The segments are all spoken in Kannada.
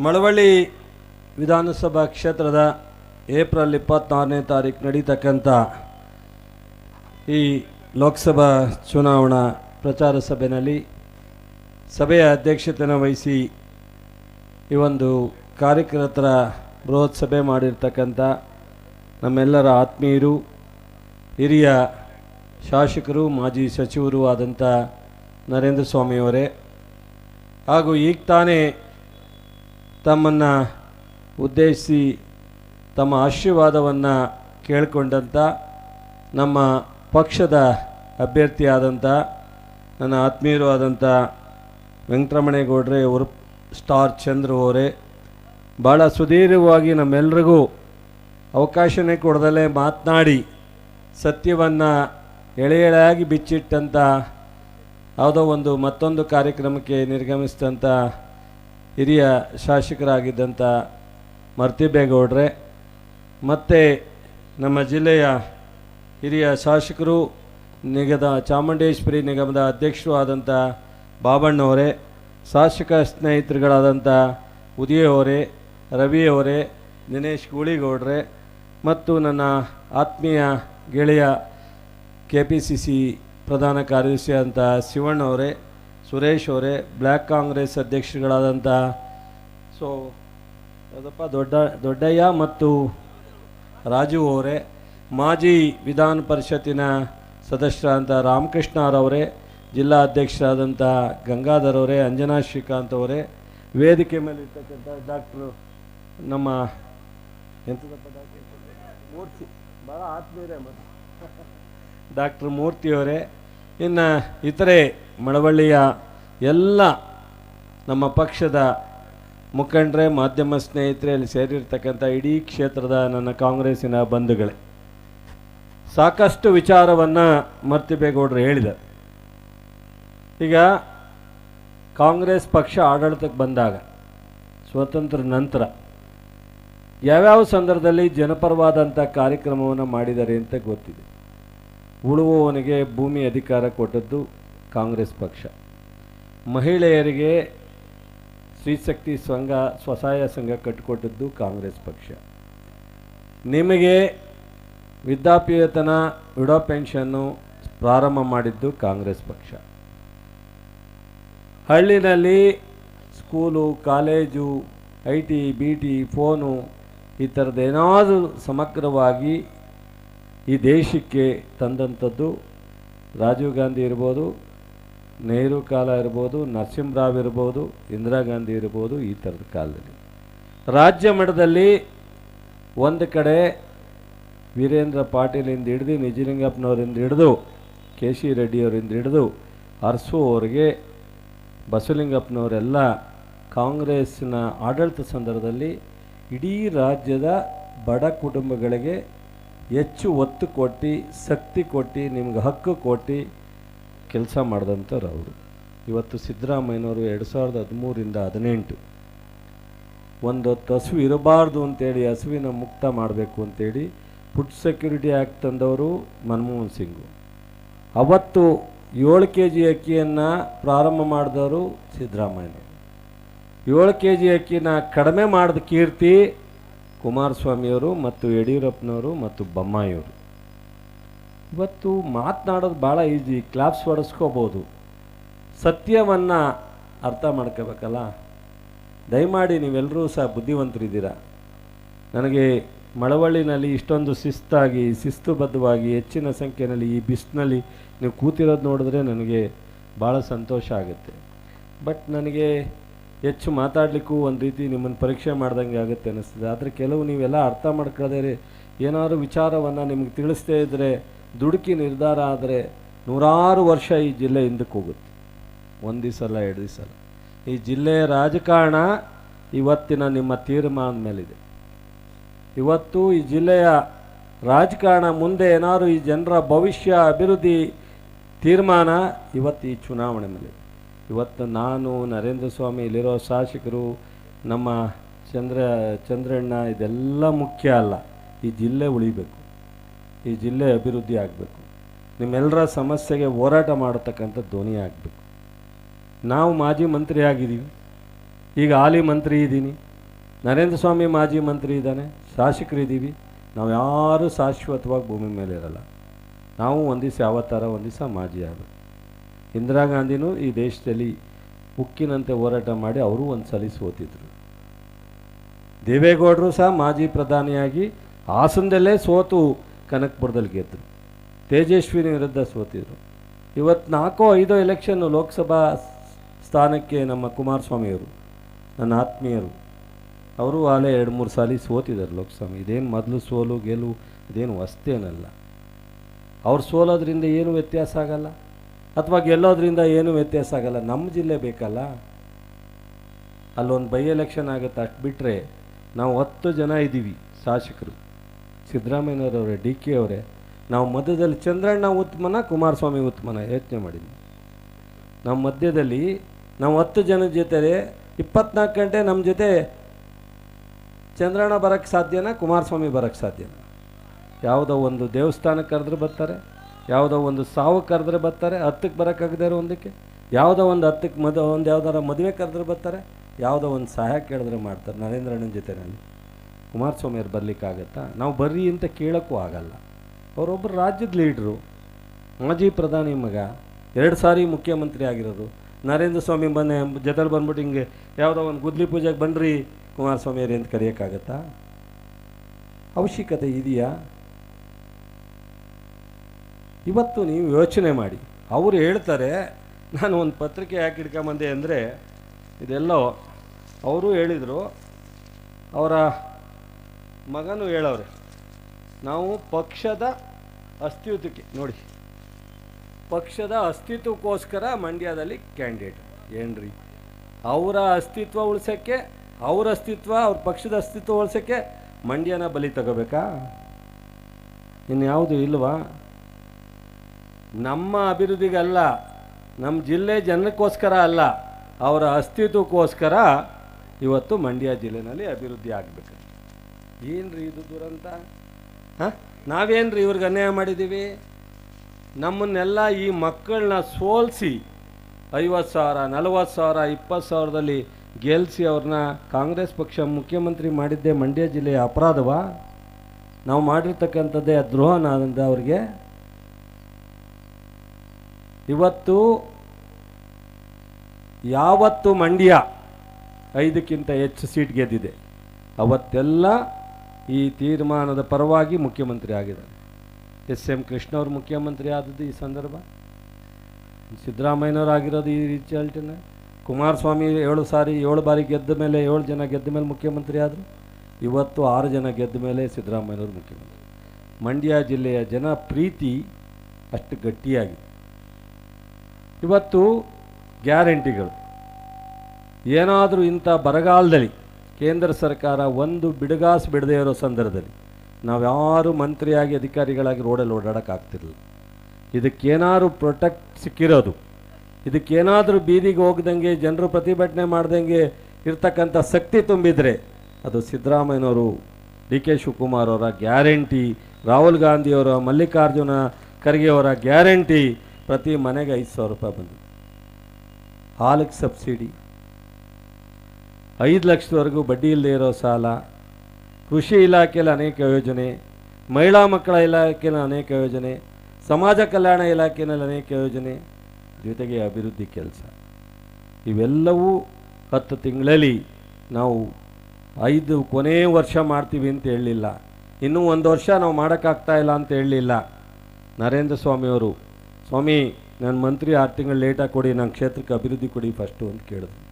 ಮಳವಳ್ಳಿ ವಿಧಾನಸಭಾ ಕ್ಷೇತ್ರದ ಏಪ್ರಿಲ್ ಇಪ್ಪತ್ತಾರನೇ ತಾರೀಕು ನಡೀತಕ್ಕಂಥ ಈ ಲೋಕಸಭಾ ಚುನಾವಣಾ ಪ್ರಚಾರ ಸಭೆಯಲ್ಲಿ ಸಭೆಯ ಅಧ್ಯಕ್ಷತೆಯನ್ನು ವಹಿಸಿ ಈ ಒಂದು ಕಾರ್ಯಕರ್ತರ ಬೃಹತ್ ಸಭೆ ಮಾಡಿರ್ತಕ್ಕಂಥ ನಮ್ಮೆಲ್ಲರ ಆತ್ಮೀಯರು, ಹಿರಿಯ ಶಾಸಕರು, ಮಾಜಿ ಸಚಿವರು ಆದಂಥ ನರೇಂದ್ರ ಸ್ವಾಮಿಯವರೇ. ಹಾಗೂ ಈಗ ತಾನೇ ತಮ್ಮನ್ನು ಉದ್ದೇಶಿಸಿ ತಮ್ಮ ಆಶೀರ್ವಾದವನ್ನು ಕೇಳಿಕೊಂಡಂಥ ನಮ್ಮ ಪಕ್ಷದ ಅಭ್ಯರ್ಥಿಯಾದಂಥ ನನ್ನ ಆತ್ಮೀಯರು ಆದಂಥ ವೆಂಕಟರಮಣೇಗೌಡ್ರೆ, ಅವರು ಸ್ಟಾರ್ ಚಂದ್ರ ಅವರೇ ಭಾಳ ಸುದೀರ್ಘವಾಗಿ ನಮ್ಮೆಲ್ರಿಗೂ ಅವಕಾಶನೇ ಕೊಡದಲ್ಲೇ ಮಾತನಾಡಿ ಸತ್ಯವನ್ನು ಎಳೆ ಎಳೆಯಾಗಿ ಬಿಚ್ಚಿಟ್ಟಂಥ ಯಾವುದೋ ಒಂದು ಮತ್ತೊಂದು ಕಾರ್ಯಕ್ರಮಕ್ಕೆ ನಿರ್ಗಮಿಸಿದಂಥ ಹಿರಿಯ ಶಾಸಕರಾಗಿದ್ದಂಥ ಮರ್ತಿಬೇಗೌಡ್ರೆ ಮತ್ತು ನಮ್ಮ ಜಿಲ್ಲೆಯ ಹಿರಿಯ ಶಾಸಕರು, ನಿಗದ ಚಾಮುಂಡೇಶ್ವರಿ ನಿಗಮದ ಅಧ್ಯಕ್ಷರು ಆದಂಥ ಬಾಬಣ್ಣವರೇ, ಶಾಸಕ ಸ್ನೇಹಿತರುಗಳಾದಂಥ ರವಿ ಅವರೇ ದಿನೇಶ್ ಗೂಳಿಗೌಡ್ರೆ, ಮತ್ತು ನನ್ನ ಆತ್ಮೀಯ ಗೆಳೆಯ ಕೆ ಪಿ ಸಿ ಸಿ ಪ್ರಧಾನ ಕಾರ್ಯದರ್ಶಿ ಅಂತ ಶಿವಣ್ಣ ಅವರೇ ಸುರೇಶ್ ಅವರೇ ಬ್ಲ್ಯಾಕ್ ಕಾಂಗ್ರೆಸ್ ಅಧ್ಯಕ್ಷರುಗಳಾದಂಥ ಸೊ, ಯಾವುದಪ್ಪ, ದೊಡ್ಡ, ದೊಡ್ಡಯ್ಯ ಮತ್ತು ರಾಜು ಅವರೇ, ಮಾಜಿ ವಿಧಾನ ಪರಿಷತ್ತಿನ ಸದಸ್ಯರಾದಂಥ ರಾಮಕೃಷ್ಣ ಅವರವರೇ ಜಿಲ್ಲಾ ಅಧ್ಯಕ್ಷರಾದಂಥ ಗಂಗಾಧರ್ ಅವರೇ, ಅಂಜನಾ ಶ್ರೀಕಾಂತ್ ಅವರೇ, ವೇದಿಕೆ ಮೇಲೆ ಇರ್ತಕ್ಕಂಥ ಡಾಕ್ಟ್ರು ನಮ್ಮ ಎಂಥದಪ್ಪ ಡಾಕ್ಟರ್? ಮೂರ್ತಿ, ಭಾಳ ಆತ್ಮೀಯರೇ ಮತ್ತು. ಮೂರ್ತಿ ಮೂರ್ತಿಯವರೇ ಇನ್ನು ಇತರೆ ಮಳವಳ್ಳಿಯ ಎಲ್ಲ ನಮ್ಮ ಪಕ್ಷದ ಮುಖಂಡರೇ, ಮಾಧ್ಯಮ ಸ್ನೇಹಿತರೆ ಅಲ್ಲಿ ಸೇರಿರ್ತಕ್ಕಂಥ ಇಡೀ ಕ್ಷೇತ್ರದ ನನ್ನ ಕಾಂಗ್ರೆಸ್ಸಿನ ಬಂಧುಗಳೇ, ಸಾಕಷ್ಟು ವಿಚಾರವನ್ನು ಮರ್ತಿಬೇಗೌಡರು ಹೇಳಿದರು ಈಗ ಕಾಂಗ್ರೆಸ್ ಪಕ್ಷ ಆಡಳಿತಕ್ಕೆ ಬಂದಾಗ, ಸ್ವತಂತ್ರ ನಂತರ ಯಾವ್ಯಾವ ಸಂದರ್ಭದಲ್ಲಿ ಜನಪರವಾದಂಥ ಕಾರ್ಯಕ್ರಮವನ್ನು ಮಾಡಿದ್ದಾರೆ ಅಂತ ಗೊತ್ತಿದೆ. ಉಳುವವನಿಗೆ ಭೂಮಿ ಅಧಿಕಾರ ಕೊಟ್ಟದ್ದು ಕಾಂಗ್ರೆಸ್ ಪಕ್ಷ. ಮಹಿಳೆಯರಿಗೆ ಸ್ತ್ರೀಶಕ್ತಿ ಸಂಘ, ಸ್ವಸಹಾಯ ಸಂಘ ಕಟ್ಟಿಕೊಟ್ಟದ್ದು ಕಾಂಗ್ರೆಸ್ ಪಕ್ಷ. ನಿಮಗೆ ವೃದ್ಧಾಪ್ಯವೇತನ ವಿಡೋ ಪೆನ್ಷನ್ನು ಪ್ರಾರಂಭ ಮಾಡಿದ್ದು ಕಾಂಗ್ರೆಸ್ ಪಕ್ಷ. ಹಳ್ಳಿನಲ್ಲಿ school, college I T B T phone ಈ ಥರದ್ದೇನಾದರೂ ಸಮಗ್ರವಾಗಿ ಈ ದೇಶಕ್ಕೆ ತಂದಂಥದ್ದು ರಾಜೀವ್ ಗಾಂಧಿ ಇರ್ಬೋದು ನೆಹರು ಕಾಲ ಇರ್ಬೋದು ನರಸಿಂಹರಾವ್ ಇರ್ಬೋದು, ಇಂದಿರಾ ಗಾಂಧಿ ಇರ್ಬೋದು ಈ ಥರದ ಕಾಲದಲ್ಲಿ. ರಾಜ್ಯ ಮಟ್ಟದಲ್ಲಿ ಒಂದು ಕಡೆ ವೀರೇಂದ್ರ ಪಾಟೀಲಿಂದ ಹಿಡಿದು, ನಿಜಲಿಂಗಪ್ಪನವರಿಂದ ಹಿಡಿದು ಕೆ ಸಿ ರೆಡ್ಡಿಯವರಿಂದ ಹಿಡಿದು, ಅರಸು ಅವರಿಗೆ ಬಸವಲಿಂಗಪ್ಪನವರೆಲ್ಲ ಕಾಂಗ್ರೆಸ್ಸಿನ ಆಡಳಿತ ಸಂದರ್ಭದಲ್ಲಿ ಇಡೀ ರಾಜ್ಯದ ಬಡ ಕುಟುಂಬಗಳಿಗೆ ಹೆಚ್ಚು ಒತ್ತು ಕೊಟ್ಟು, ಶಕ್ತಿ ಕೊಟ್ಟು, ನಿಮ್ಗೆ ಹಕ್ಕು ಕೊಟ್ಟು ಕೆಲಸ ಮಾಡಿದಂಥವ್ರು ಅವರು. ಇವತ್ತು ಸಿದ್ದರಾಮಯ್ಯನವರು ಎರಡು ಸಾವಿರದ ಹದಿಮೂರಿಂದ ಹದಿನೆಂಟು. ಒಂದು ಹೊತ್ತು ಹಸು ಇರಬಾರ್ದು ಅಂತೇಳಿ ಹಸುವಿನ ಮುಕ್ತ ಮಾಡಬೇಕು ಅಂತೇಳಿ ಫುಡ್ ಸೆಕ್ಯೂರಿಟಿ ಆ್ಯಕ್ಟ್ ತಂದವರು ಮನಮೋಹನ್ ಸಿಂಗು. ಅವತ್ತು ಏಳು ಕೆ ಜಿ ಅಕ್ಕಿಯನ್ನು ಪ್ರಾರಂಭ ಮಾಡಿದವರು ಸಿದ್ದರಾಮಯ್ಯನವರು. ಏಳು ಕೆ ಜಿ ಅಕ್ಕಿನ ಕಡಿಮೆ ಮಾಡಿದ ಕೀರ್ತಿ ಕುಮಾರಸ್ವಾಮಿಯವರು ಮತ್ತು ಯಡಿಯೂರಪ್ಪನವರು ಮತ್ತು ಬೊಮ್ಮಾಯಿಯವರು. ಇವತ್ತು ಮಾತನಾಡೋದು ಭಾಳ ಈಸಿ ಕ್ಲಾಪ್ಸ್ ಹೊಡೆಸ್ಕೋಬೋದು. ಸತ್ಯವನ್ನು ಅರ್ಥ ಮಾಡ್ಕೋಬೇಕಲ್ಲ? ದಯಮಾಡಿ ನೀವೆಲ್ಲರೂ ಸಹ ಬುದ್ಧಿವಂತರಿದ್ದೀರಾ? ನನಗೆ ಮಳವಳ್ಳಿನಲ್ಲಿ ಇಷ್ಟೊಂದು ಶಿಸ್ತಾಗಿ, ಶಿಸ್ತುಬದ್ಧವಾಗಿ, ಹೆಚ್ಚಿನ ಸಂಖ್ಯೆಯಲ್ಲಿ ಈ ಬಿಸಿನಲ್ಲಿ ನೀವು ಕೂತಿರೋದು ನೋಡಿದ್ರೆ ನನಗೆ ಭಾಳ ಸಂತೋಷ ಆಗುತ್ತೆ. ಬಟ್ ನನಗೆ ಹೆಚ್ಚು ಮಾತಾಡಲಿಕ್ಕೂ ಒಂದು ರೀತಿ ನಿಮ್ಮನ್ನು ಪರೀಕ್ಷೆ ಮಾಡ್ದಂಗೆ ಆಗುತ್ತೆ ಅನ್ನಿಸ್ತದೆ. ಆದರೆ ಕೆಲವು ನೀವೆಲ್ಲ ಅರ್ಥ ಮಾಡ್ಕೊಳ್ಳದೆ ಏನಾದರೂ ವಿಚಾರವನ್ನು ನಿಮಗೆ ತಿಳಿಸ್ತೇ ಇದ್ದರೆ ದುಡುಕಿ ನಿರ್ಧಾರ ಆದರೆ ನೂರಾರು ವರ್ಷ ಈ ಜಿಲ್ಲೆ ಹಿಂದಕ್ಕೆ ಹೋಗುತ್ತೆ. ಒಂದು ದಿವಸ ಅಲ್ಲ, ಎರಡು ದಿವಸ ಅಲ್ಲ. ಈ ಜಿಲ್ಲೆಯ ರಾಜಕಾರಣ ಇವತ್ತಿನ ನಿಮ್ಮ ತೀರ್ಮಾನದ ಮೇಲಿದೆ. ಇವತ್ತು ಈ ಜಿಲ್ಲೆಯ ರಾಜಕಾರಣ ಮುಂದೆ ಏನಾದ್ರು ಈ ಜನರ ಭವಿಷ್ಯ, ಅಭಿವೃದ್ಧಿ ತೀರ್ಮಾನ ಇವತ್ತು ಈ ಚುನಾವಣೆ ಮೇಲೆ ಇವತ್ತು ನಾನು, ನರೇಂದ್ರ ಸ್ವಾಮಿ, ಇಲ್ಲಿರೋ ಶಾಸಕರು, ನಮ್ಮ ಚಂದ್ರ, ಚಂದ್ರಣ್ಣ, ಇದೆಲ್ಲ ಮುಖ್ಯ ಅಲ್ಲ. ಈ ಜಿಲ್ಲೆ ಉಳಿಬೇಕು. ಈ ಜಿಲ್ಲೆ ಅಭಿವೃದ್ಧಿ ಆಗಬೇಕು. ನಿಮ್ಮೆಲ್ಲರ ಸಮಸ್ಯೆಗೆ ಹೋರಾಟ ಮಾಡತಕ್ಕಂಥ ಧ್ವನಿ ಆಗಬೇಕು. ನಾವು ಮಾಜಿ ಮಂತ್ರಿ ಆಗಿದ್ದೀವಿ. ಈಗ ಹಾಲಿ ಮಂತ್ರಿ ಇದ್ದೀನಿ. ನರೇಂದ್ರ ಸ್ವಾಮಿ ಮಾಜಿ ಮಂತ್ರಿ ಇದ್ದಾನೆ. ಶಾಸಕರಿದ್ದೀವಿ. ನಾವು ಯಾರೂ ಶಾಶ್ವತವಾಗಿ ಭೂಮಿ ಮೇಲೆ ಇರಲ್ಲ. ನಾವು ಒಂದು ದಿವಸ ಯಾವತ್ತಾರ ಒಂದು ದಿವಸ ಮಾಜಿ ಆಗಬೇಕು ಇಂದಿರಾ ಗಾಂಧಿನೂ ಈ ದೇಶದಲ್ಲಿ ಉಕ್ಕಿನಂತೆ ಹೋರಾಟ ಮಾಡಿ ಅವರು ಒಂದು ಸಲ ಸೋತಿದ್ರು. ದೇವೇಗೌಡರು ಸಹ ಮಾಜಿ ಪ್ರಧಾನಿಯಾಗಿ ಹಾಸನದಲ್ಲೇ ಸೋತು ಕನಕಪುರದಲ್ಲಿ ಗೆದ್ದರು ತೇಜಸ್ವಿನಿ ವಿರುದ್ಧ ಸೋತಿದ್ರು. ಇವತ್ತು ನಾಲ್ಕೋ ಐದೋ ಎಲೆಕ್ಷನ್ನು ಲೋಕಸಭಾ ಸ್ಥಾನಕ್ಕೆ ನಮ್ಮ ಕುಮಾರಸ್ವಾಮಿಯವರು, ನನ್ನ ಆತ್ಮೀಯರು, ಅವರು ಆಲೇ ಎರಡು ಮೂರು ಸಾಲಿ ಸೋತಿದ್ದಾರೆ ಲೋಕಸಭೆ. ಇದೇನು ಮೊದಲು ಸೋಲು, ಗೆಲುವು ಇದೇನು ವಸ್ತೇನಲ್ಲ ಅವ್ರು ಸೋಲೋದ್ರಿಂದ ಏನು ವ್ಯತ್ಯಾಸ ಆಗಲ್ಲ? ಅಥವಾ ಗೆಲ್ಲೋದ್ರಿಂದ ಏನು ವ್ಯತ್ಯಾಸ ಆಗಲ್ಲ? ನಮ್ಮ ಜಿಲ್ಲೆ ಬೇಕಲ್ಲ? ಅಲ್ಲೊಂದು ಬೈ ಎಲೆಕ್ಷನ್ ಆಗುತ್ತೆ ಅಷ್ಟು ಬಿಟ್ಟರೆ ನಾವು ಹತ್ತು ಜನ ಇದ್ದೀವಿ ಶಾಸಕರು. ಸಿದ್ದರಾಮಯ್ಯನವರವರೇ ಡಿ ಕೆ ಅವರೇ, ನಾವು ಮಧ್ಯದಲ್ಲಿ ಚಂದ್ರಣ್ಣ ಉತ್ಮನ, ಕುಮಾರಸ್ವಾಮಿ ಉತ್ಮನ ಯೋಚನೆ ಮಾಡಿದ್ವಿ. ನಮ್ಮ ಮಧ್ಯದಲ್ಲಿ ನಾವು ಹತ್ತು ಜನ ಜೊತೆ ಇಪ್ಪತ್ನಾಲ್ಕು ಗಂಟೆ ನಮ್ಮ ಜೊತೆ ಚಂದ್ರಣ್ಣ ಬರೋಕ್ಕೆ ಸಾಧ್ಯನಾ, ಕುಮಾರಸ್ವಾಮಿ ಬರೋಕ್ಕೆ ಸಾಧ್ಯನಾ? ಯಾವುದೋ ಒಂದು ದೇವಸ್ಥಾನಕ್ಕೆ ಕರೆದ್ರೆ ಬರ್ತಾರೆ, ಯಾವುದೋ ಒಂದು ಸಾವು ಕರೆದ್ರೆ ಬರ್ತಾರೆ, ಹತ್ತಕ್ಕೆ ಬರೋಕ್ಕಾಗದೇ ಇರೋ ಒಂದಕ್ಕೆ, ಯಾವುದೋ ಒಂದು ಹತ್ತಕ್ಕೆ ಮದ, ಒಂದು ಯಾವ್ದಾರ ಮದುವೆ ಕರೆದ್ರೆ ಬರ್ತಾರೆ, ಯಾವುದೋ ಒಂದು ಸಹಾಯ ಕೇಳಿದ್ರೆ ಮಾಡ್ತಾರೆ ನರೇಂದ್ರಣ್ಣನ ಜೊತೆನಲ್ಲಿ. ಕುಮಾರಸ್ವಾಮಿ ಅವ್ರು ಬರ್ಲಿಕ್ಕಾಗತ್ತಾ? ನಾವು ಬರ್ರಿ ಅಂತ ಕೇಳೋಕ್ಕೂ ಆಗಲ್ಲ. ಅವರೊಬ್ಬರು ರಾಜ್ಯದ ಲೀಡ್ರು ಮಾಜಿ ಪ್ರಧಾನಿ ಮಗ, ಎರಡು ಸಾರಿ ಮುಖ್ಯಮಂತ್ರಿ ಆಗಿರೋರು ನರೇಂದ್ರ ಸ್ವಾಮಿ ಬನ್ನೆ ಜೊತೆಲಿ ಬಂದ್ಬಿಟ್ಟು ಹಿಂಗೆ ಯಾವುದೋ ಒಂದು ಗುದ್ಲಿ ಪೂಜೆಗೆ ಬನ್ನಿರಿ ಕುಮಾರಸ್ವಾಮಿ ಅವ್ರಿ ಅಂತ ಕರೆಯೋಕ್ಕಾಗತ್ತಾ? ಅವಶ್ಯಕತೆ ಇದೆಯಾ? ಇವತ್ತು ನೀವು ಯೋಚನೆ ಮಾಡಿ. ಅವರು ಹೇಳ್ತಾರೆ, ನಾನು ಒಂದು ಪತ್ರಿಕೆ ಯಾಕೆ ಹಿಡ್ಕೊಂಬಂದೆ ಅಂದರೆ, ಇದೆಲ್ಲೋ, ಅವರು ಹೇಳಿದರು, ಅವರ ಮಗನೂ ಹೇಳವ್ರೆ, ನಾವು ಪಕ್ಷದ ಅಸ್ತಿತ್ವಕ್ಕೆ, ನೋಡಿ, ಪಕ್ಷದ ಅಸ್ತಿತ್ವಕ್ಕೋಸ್ಕರ ಮಂಡ್ಯದಲ್ಲಿ ಕ್ಯಾಂಡಿಡೇಟ್. ಏನ್ರಿ? ಅವರ ಅಸ್ತಿತ್ವ ಉಳ್ಸೋಕ್ಕೆ, ಅವ್ರ ಅಸ್ತಿತ್ವ, ಅವ್ರ ಪಕ್ಷದ ಅಸ್ತಿತ್ವ ಉಳಿಸೋಕ್ಕೆ ಮಂಡ್ಯನ ಬಲಿ ತಗೋಬೇಕಾ? ಇನ್ಯಾವುದು ಇಲ್ವಾ? ನಮ್ಮ ಅಭಿವೃದ್ಧಿಗಲ್ಲ, ನಮ್ಮ ಜಿಲ್ಲೆ ಜನಕ್ಕೋಸ್ಕರ ಅಲ್ಲ, ಅವರ ಅಸ್ತಿತ್ವಕ್ಕೋಸ್ಕರ ಇವತ್ತು ಮಂಡ್ಯ ಜಿಲ್ಲೆನಲ್ಲಿ ಅಭಿವೃದ್ಧಿ ಆಗಬೇಕು. ಏನ್ರಿ ಇದು ದುರಂತ? ಹಾಂ? ನಾವೇನ್ರಿ ಇವ್ರಿಗೆ ಅನ್ಯಾಯ ಮಾಡಿದ್ದೀವಿ ನಮ್ಮನ್ನೆಲ್ಲ ಈ ಮಕ್ಕಳನ್ನ ಸೋಲಿಸಿ ಐವತ್ತು ಸಾವಿರ, ನಲವತ್ತು ಸಾವಿರ, ಇಪ್ಪತ್ತು ಸಾವಿರದಲ್ಲಿ ಗೆಲ್ಲಿಸಿ ಅವ್ರನ್ನ ಕಾಂಗ್ರೆಸ್ ಪಕ್ಷ ಮುಖ್ಯಮಂತ್ರಿ ಮಾಡಿದ್ದೇ ಮಂಡ್ಯ ಜಿಲ್ಲೆಯ ಅಪರಾಧವ? ನಾವು ಮಾಡಿರ್ತಕ್ಕಂಥದ್ದೇ ದ್ರೋಹನಾದಂಥ ಅವ್ರಿಗೆ? ಇವತ್ತು ಯಾವತ್ತು ಮಂಡ್ಯ ಐದಕ್ಕಿಂತ ಹೆಚ್ಚು ಸೀಟ್ ಗೆದ್ದಿದೆ. ಅವತ್ತೆಲ್ಲ ಈ ತೀರ್ಮಾನದ ಪರವಾಗಿ ಮುಖ್ಯಮಂತ್ರಿ ಆಗಿದ್ದಾರೆ. ಎಸ್ ಎಂ ಕೃಷ್ಣ ಅವರು ಮುಖ್ಯಮಂತ್ರಿ ಆದದ್ದು ಈ ಸಂದರ್ಭ. ಸಿದ್ದರಾಮಯ್ಯನವರಾಗಿರೋದು ಈ ರಿಸಲ್ಟನ್ನ ಕುಮಾರಸ್ವಾಮಿ ಏಳು ಸಾರಿ ಏಳು ಬಾರಿ ಗೆದ್ದ ಮೇಲೆ ಏಳು ಜನ ಗೆದ್ದ ಮೇಲೆ ಮುಖ್ಯಮಂತ್ರಿ ಆದರು. ಇವತ್ತು ಆರು ಜನ ಗೆದ್ದ ಮೇಲೆ ಸಿದ್ದರಾಮಯ್ಯನವರು ಮುಖ್ಯಮಂತ್ರಿ. ಮಂಡ್ಯ ಜಿಲ್ಲೆಯ ಜನ ಪ್ರೀತಿ ಅಷ್ಟು ಗಟ್ಟಿಯಾಗಿದೆ. ಇವತ್ತು ಗ್ಯಾರಂಟಿಗಳು. ಏನಾದರೂ ಇಂಥ ಬರಗಾಲದಲ್ಲಿ ಕೇಂದ್ರ ಸರ್ಕಾರ ಒಂದು ಬಿಡುಗಾಸು ಬಿಡದೇ ಇರೋ ಸಂದರ್ಭದಲ್ಲಿ ನಾವ್ಯಾರು ಮಂತ್ರಿಯಾಗಿ ಅಧಿಕಾರಿಗಳಾಗಿ ರೋಡಲ್ಲಿ ಓಡಾಡೋಕ್ಕಾಗ್ತಿರಲಿಲ್ಲ ಇದಕ್ಕೇನಾದ್ರು ಪ್ರೊಟೆಕ್ಟ್ ಸಿಕ್ಕಿರೋದು. ಇದಕ್ಕೇನಾದರೂ ಬೀದಿಗೆ ಹೋಗ್ದಂಗೆ ಜನರು ಪ್ರತಿಭಟನೆ ಮಾಡ್ದಂಗೆ ಇರ್ತಕ್ಕಂಥ ಶಕ್ತಿ ತುಂಬಿದರೆ ಅದು ಸಿದ್ದರಾಮಯ್ಯನವರು, ಡಿ ಕೆ ಶಿವಕುಮಾರ್ ಅವರ ಗ್ಯಾರಂಟಿ, ರಾಹುಲ್ ಗಾಂಧಿಯವರ ಮಲ್ಲಿಕಾರ್ಜುನ ಖರ್ಗೆ ಅವರ ಗ್ಯಾರಂಟಿ ಪ್ರತಿ ಮನೆಗೆ ಐದು ಸಾವಿರ ರೂಪಾಯಿ ಬಂದಿದೆ. ಹಾಲಿಗೆ ಸಬ್ಸಿಡಿ ಐದು ಲಕ್ಷದವರೆಗೂ ಬಡ್ಡಿ ಇಲ್ಲದೆ ಇರೋ ಸಾಲ, ಕೃಷಿ ಇಲಾಖೆಯಲ್ಲಿ ಅನೇಕ ಯೋಜನೆ, ಮಹಿಳಾ ಮಕ್ಕಳ ಇಲಾಖೆಯಲ್ಲಿ ಅನೇಕ ಯೋಜನೆ, ಸಮಾಜ ಕಲ್ಯಾಣ ಇಲಾಖೆಯಲ್ಲಿ ಅನೇಕ ಯೋಜನೆ, ಜೊತೆಗೆ ಅಭಿವೃದ್ಧಿ ಕೆಲಸ. ಇವೆಲ್ಲವೂ ಹತ್ತು ತಿಂಗಳಲ್ಲಿ ನಾವು ಐದು ಕೊನೇ ವರ್ಷ ಮಾಡ್ತೀವಿ ಅಂತ ಹೇಳಲಿಲ್ಲ. ಇನ್ನೂ ಒಂದು ವರ್ಷ ನಾವು ಮಾಡೋಕ್ಕಾಗ್ತಾ ಇಲ್ಲ ಅಂತ ಹೇಳಲಿಲ್ಲ. ನರೇಂದ್ರ ಸ್ವಾಮಿಯವರು ಸ್ವಾಮಿ, ನನ್ನ ಮಂತ್ರಿ ಆರು ತಿಂಗಳು ಲೇಟಾಗಿ ಕೊಡಿ, ನನ್ನ ಕ್ಷೇತ್ರಕ್ಕೆ ಅಭಿವೃದ್ಧಿ ಕೊಡಿ ಫಸ್ಟು ಅಂತ ಕೇಳಿದ್ರು.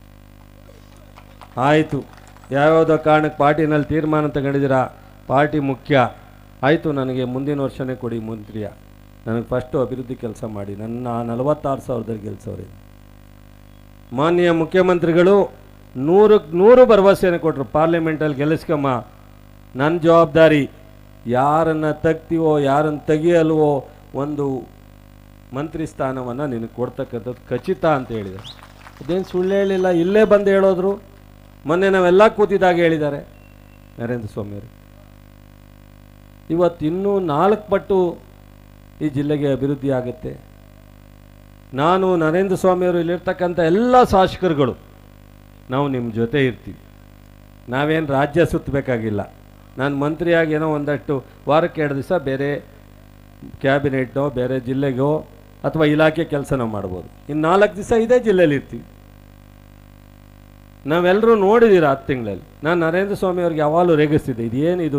ಆಯಿತು. ಯಾವ್ಯಾವುದೋ ಕಾರಣಕ್ಕೆ ಪಾರ್ಟಿನಲ್ಲಿ ತೀರ್ಮಾನ ತಗೊಂಡಿದ್ದೀರಾ? ಪಾರ್ಟಿ ಮುಖ್ಯ. ಆಯಿತು, ನನಗೆ ಮುಂದಿನ ವರ್ಷನೇ ಕೊಡಿ ಮಂತ್ರಿಯ. ನನಗೆ ಫಸ್ಟು ಅಭಿವೃದ್ಧಿ ಕೆಲಸ ಮಾಡಿ. ನನ್ನ ನಲವತ್ತಾರು ಸಾವಿರದಲ್ಲಿ ಗೆಲ್ಸವ್ರೆ. ಮಾನ್ಯ ಮುಖ್ಯಮಂತ್ರಿಗಳು ನೂರಕ್ಕೆ ನೂರು ಭರವಸೆಯನ್ನು ಕೊಟ್ಟರು ಪಾರ್ಲಿಮೆಂಟಲ್ಲಿ ಗೆಲ್ಲಿಸ್ಕಮ್ಮ. ನನ್ನ ಜವಾಬ್ದಾರಿ, ಯಾರನ್ನು ತಗ್ತೀವೋ, ಯಾರನ್ನು ತೆಗಿಯಲ್ವೋ ಒಂದು ಮಂತ್ರಿ ಸ್ಥಾನವನ್ನು ನಿನಗೆ ಕೊಡ್ತಕ್ಕಂಥದ್ದು ಖಚಿತ ಅಂತ ಹೇಳಿದರು. ಅದೇನು ಸುಳ್ಳು ಹೇಳಿಲ್ಲ, ಇಲ್ಲೇ ಬಂದು ಹೇಳೋದ್ರು. ಮೊನ್ನೆ ನಾವೆಲ್ಲ ಕೂತಿದ್ದಾಗ ಹೇಳಿದ್ದಾರೆ, ನರೇಂದ್ರ ಸ್ವಾಮಿಯವರು ಇವತ್ತು ಇನ್ನೂ ನಾಲ್ಕು ಪಟ್ಟು ಈ ಜಿಲ್ಲೆಗೆ ಅಭಿವೃದ್ಧಿ ಆಗುತ್ತೆ. ನಾನು, ನರೇಂದ್ರ ಸ್ವಾಮಿಯವರು ಇಲ್ಲಿರ್ತಕ್ಕಂಥ ಎಲ್ಲ ಶಾಸಕರುಗಳು, ನಾವು ನಿಮ್ಮ ಜೊತೆ ಇರ್ತೀವಿ. ನಾವೇನು ರಾಜ್ಯ ಸುತ್ತಬೇಕಾಗಿಲ್ಲ. ನಾನು ಮಂತ್ರಿಯಾಗಿ ಏನೋ ಒಂದಷ್ಟು ವಾರಕ್ಕೆ ಎರಡು ದಿವಸ ಬೇರೆ ಕ್ಯಾಬಿನೆಟ್ನೋ ಬೇರೆ ಜಿಲ್ಲೆಗೋ ಅಥವಾ ಇಲಾಖೆ ಕೆಲಸನೋ ಮಾಡ್ಬೋದು. ಇನ್ನು ನಾಲ್ಕು ದಿವಸ ಇದೇ ಜಿಲ್ಲೆಯಲ್ಲಿ ಇರ್ತೀವಿ. ನಾವೆಲ್ಲರೂ ನೋಡಿದ್ದೀರಾ ಹತ್ತು ತಿಂಗಳಲ್ಲಿ. ನಾನು ನರೇಂದ್ರ ಸ್ವಾಮಿ ಅವ್ರಿಗೆ ಯಾವಾಗಲೂ ರೇಗಿಸ್ತಿದ್ದೆ ಇದೇನಿದು ಇದು?